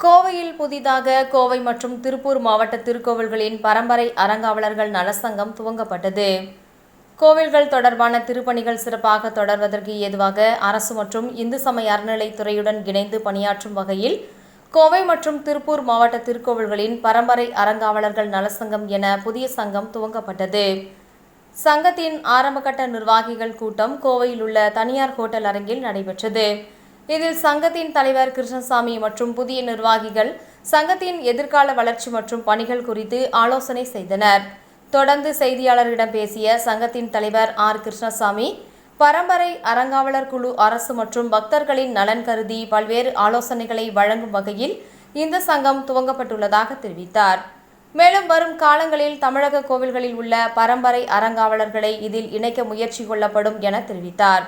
கோவையில் புதிதாக கோவை மற்றும் திருப்பூர் மாவட்ட திருக்கோவில்களின் பரம்பரை அறங்காவலர்கள் நலசங்கம் துவங்கப்பட்டது. கோவில்கள் தொடர்பான திருப்பணிகள் சிறப்பாக தொடர்வதற்கு ஏதுவாக அரசு மற்றும் இந்து சமய அறநிலைத்துறையுடன் இணைந்து பணியாற்றும் வகையில் கோவை மற்றும் திருப்பூர் மாவட்ட திருக்கோவில்களின் பரம்பரை அறங்காவலர்கள் நலசங்கம் என புதிய சங்கம் துவங்கப்பட்டது. சங்கத்தின் ஆரம்பகட்ட நிர்வாகிகள் கூட்டம் கோவையில் உள்ள தனியார் ஹோட்டல் அரங்கில் நடைபெற்றது. இதில் சங்கத்தின் தலைவர் கிருஷ்ணசாமி மற்றும் புதிய நிர்வாகிகள் சங்கத்தின் எதிர்கால வளர்ச்சி மற்றும் பணிகள் குறித்து ஆலோசனை செய்தனர். தொடர்ந்து செய்தியாளர்களிடம் பேசிய சங்கத்தின் தலைவர் ஆர். கிருஷ்ணசாமி பரம்பரை அறங்காவலர் குழு அரசு மற்றும் பக்தர்களின் நலன் கருதி பல்வேறு ஆலோசனைகளை வழங்கும் வகையில் இந்த சங்கம் துவங்கப்பட்டுள்ளதாக தெரிவித்தார். மேலும் வரும் காலங்களில் தமிழக கோவில்களில் உள்ள பரம்பரை அறங்காவலர்களை இதில் இணைக்க முயற்சி கொள்ளப்படும் என தெரிவித்தார்.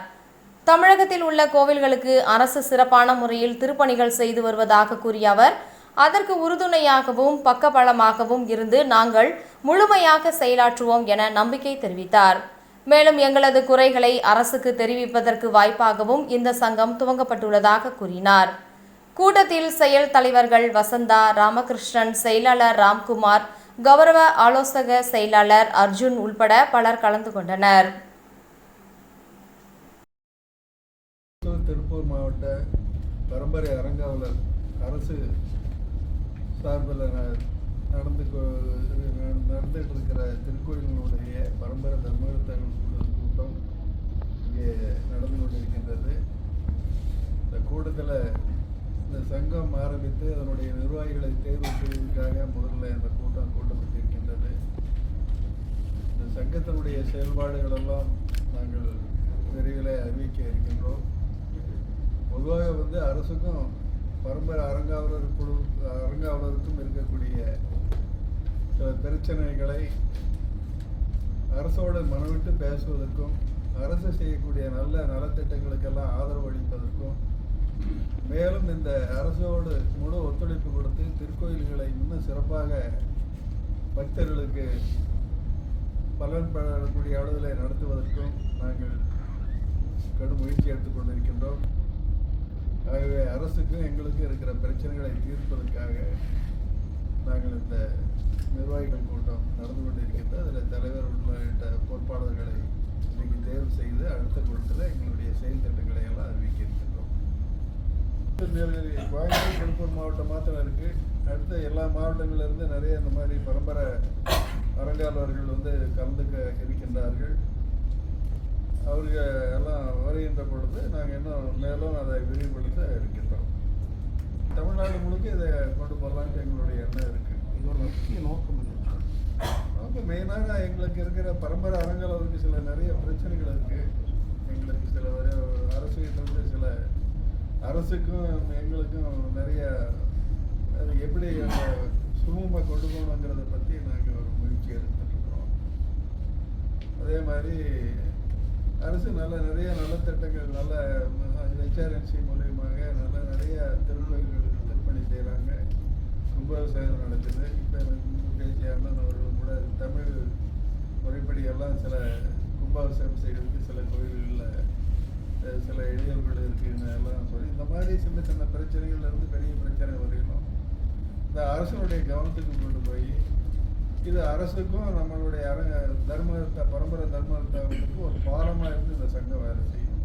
தமிழகத்தில் உள்ள கோவில்களுக்கு அரசு சிறப்பான முறையில் திருப்பணிகள் செய்து வருவதாக கூறிய அவர் அதற்கு உறுதுணையாகவும் பக்கபலமாகவும் இருந்து நாங்கள் முழுமையாக செயலாற்றுவோம் என நம்பிக்கை தெரிவித்தார். மேலும் எங்களது குறைகளை அரசுக்கு தெரிவிப்பதற்கு வாய்ப்பாகவும் இந்த சங்கம் துவங்கப்பட்டுள்ளதாக கூறினார். கூட்டத்தில் செயல் தலைவர்கள் வசந்தா ராமகிருஷ்ணன் செயலாளர் ராம்குமார் கௌரவ ஆலோசக செயலாளர் அர்ஜுன் உள்பட பலர் கலந்து கொண்டனர். திருப்பூர் மாவட்ட பரம்பரை அரங்காவலர் அரசு சார்பில் ந- நடந்து கொ- ந- நடந்துட்டு இருக்கிற திருக்கோயிலினுடைய பரம்பரை தர்மகர்த்தர்கள் கூட்டம் இங்கே நடந்து கொண்டிருக்கின்றது. இந்த கூட்டத்தில் இந்த சங்கம் ஆரம்பித்து அதனுடைய நிர்வாகிகளை தேர்வு செய்வதற்காக முதல்ல இந்த கூட்டம் கூட்டப்பட்டிருக்கின்றது. இந்த சங்கத்தினுடைய செயல்பாடுகளெல்லாம் நாங்கள் விரைவில் அறிவிக்க இருக்கின்றோம். பொதுவாக வந்து அரசுக்கும் பரம்பரை அரங்காவலர் குழு அரங்காவலருக்கும் இருக்கக்கூடிய சில பிரச்சனைகளை அரசோடு மனவிட்டு பேசுவதற்கும் அரசு செய்யக்கூடிய நல்ல நலத்திட்டங்களுக்கெல்லாம் ஆதரவு அளிப்பதற்கும் மேலும் இந்த அரசோடு முழு ஒத்துழைப்பு கொடுத்து திருக்கோயில்களை இன்னும் சிறப்பாக பக்தர்களுக்கு பலன் பெறக்கூடிய அளவில் நடத்துவதற்கும் நாங்கள் கடும் முயற்சி எடுத்துக்கொண்டிருக்கின்றோம். ஆகவே அரசுக்கும் எங்களுக்கும் இருக்கிற பிரச்சனைகளை தீர்ப்பதற்காக நாங்கள் இந்த நிர்வாகிகள் கூட்டம் நடந்து கொண்டிருக்கின்றது. அதில் தலைவர் உள்ளிட்ட பொறுப்பாளர்களை இன்றைக்கு தேர்வு செய்து அடுத்த கூட்டத்தில் எங்களுடைய செயல் திட்டங்களை எல்லாம் அறிவிக்க இருக்கின்றோம். கோயம்புத்தூர் திருப்பூர் மாவட்டம் மாத்திரம் இருக்கு. அடுத்த எல்லா மாவட்டங்களிலிருந்து நிறைய இந்த மாதிரி பரம்பரை அரங்காளர்கள் வந்து கலந்துக்க இருக்கின்றார்கள். அவர்கள் எல்லாம் வருகின்ற பொழுது நாங்கள் இன்னும் மேலும் அதை விரிவுபடுத்த இருக்கின்றோம். தமிழ்நாடு முழுக்க இதை கொண்டு போகலான்ட்டு எங்களுடைய எண்ணம் இருக்கு. இது ஒரு முக்கிய நோக்கம் நமக்கு மெயினாக எங்களுக்கு இருக்கிற பரம்பரை அறங்காவலருக்கு சில நிறைய பிரச்சனைகள் இருக்கு. எங்களுக்கு சில அரசு கிட்ட சில அரசுக்கும் எங்களுக்கும் நிறைய அது எப்படி அந்த சுமூகமாக கொண்டு போகணுங்கிறத பற்றி நாங்கள் ஒரு முயற்சி எடுத்துட்டு இருக்கிறோம். அதே மாதிரி அரசு நல்ல நிறைய நலத்திட்டங்கள் நல்ல ஹெச்ஆர்என்சி மூலியமாக நல்ல நிறைய திருவிழாக்களுக்கு விற்பனை செய்கிறாங்க கும்பாபிஷேகம் நடக்குது. இப்போ பேசிய அண்ணன் அவர்கள் கூட தமிழ் முறைப்படி எல்லாம் சில கும்பாபிஷேகம் செய்கிறதுக்கு சில கோயில்களில் சில இடையூறுகள் இருக்குன்னு எல்லாம் சொல்லி இந்த மாதிரி சின்ன சின்ன பிரச்சனைகள்லேருந்து பெரிய பிரச்சனை வரையணும் இந்த அரசனுடைய கவனத்துக்கு கொண்டு போய் இது அரசுக்கும் நம்மளுடைய அர தர்மத்தை பரம்பரை தர்மத்தவர்களுக்கும் ஒரு பாலமாக இருந்து இந்த சங்கம் வேலை செய்யும்.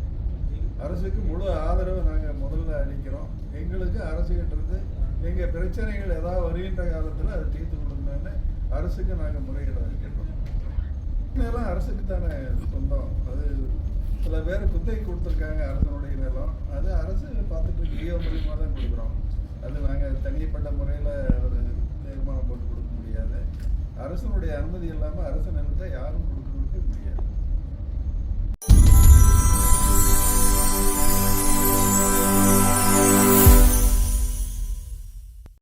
அரசுக்கு முழு ஆதரவு நாங்கள் முதல்ல அளிக்கிறோம். எங்களுக்கு அரசுகிட்டிருந்து எங்கள் பிரச்சனைகள் ஏதாவது வருகின்ற காலத்தில் அதை தீர்த்து கொடுக்கணும்னு அரசுக்கு நாங்கள் முறையிட கேட்டோம் நிலம் அரசுக்கு தானே சொந்தம். அது சில பேர் குத்தகை கொடுத்துருக்காங்க அரசனுடைய நிலம். அது அரசு பார்த்துட்டு ஜியோ மூலியமாக தான் கொடுக்குறோம். அது நாங்கள் தனிப்பட்ட முறையில் ஒரு தீர்மானம் போட்டு கொடுக்க முடியாது. அரசனுடைய அனுமதி இல்லாமல் அரசு நிலத்தை யாரும் கொடுக்க முடியாது.